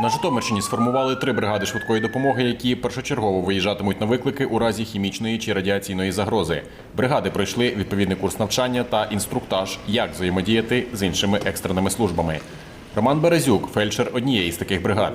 На Житомирщині сформували три бригади швидкої допомоги, які першочергово виїжджатимуть на виклики у разі хімічної чи радіаційної загрози. Бригади пройшли відповідний курс навчання та інструктаж, як взаємодіяти з іншими екстреними службами. Роман Березюк, фельдшер однієї з таких бригад.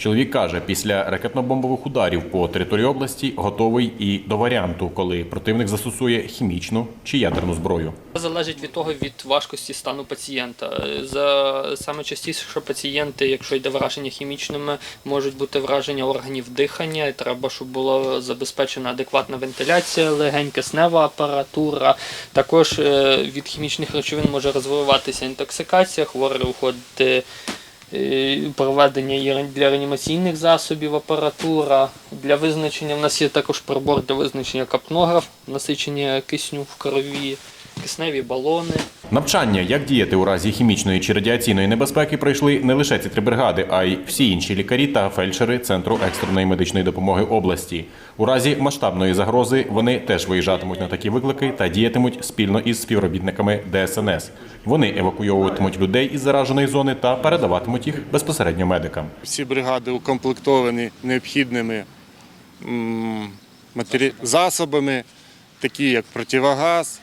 Чоловік каже, після ракетно-бомбових ударів по території області готовий і до варіанту, коли противник застосує хімічну чи ядерну зброю. Залежить від того від важкості стану пацієнта. За саме частіше, що пацієнти, якщо йде враження хімічними, можуть бути враження органів дихання. Треба, щоб була забезпечена адекватна вентиляція, легень, киснева апаратура. Також е, від хімічних речовин може розвиватися інтоксикація, хворий уходити. Е, Проведення для реанімаційних засобів апаратура. Для визначення в нас є також прибор для визначення капнограф, насичення кисню в крові, кисневі балони. Навчання, як діяти у разі хімічної чи радіаційної небезпеки, пройшли не лише ці три бригади, а й всі інші лікарі та фельдшери Центру екстреної медичної допомоги області. У разі масштабної загрози вони теж виїжджатимуть на такі виклики та діятимуть спільно із співробітниками ДСНС. Вони евакуйовуватимуть людей із зараженої зони та передаватимуть їх безпосередньо медикам. Всі бригади укомплектовані необхідними матері- засобами, такі як противогаз,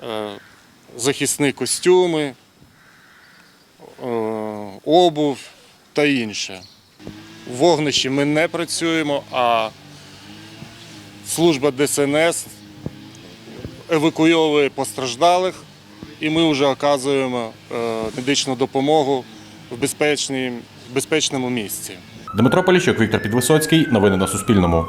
е, захисні костюми, е, обув та інше. В вогнищі ми не працюємо, а служба ДСНС евакуйовує постраждалих, і ми вже оказуємо е, медичну допомогу в безпечному місці. Дмитро Поліщук, Віктор Підвисоцький. Новини на Суспільному.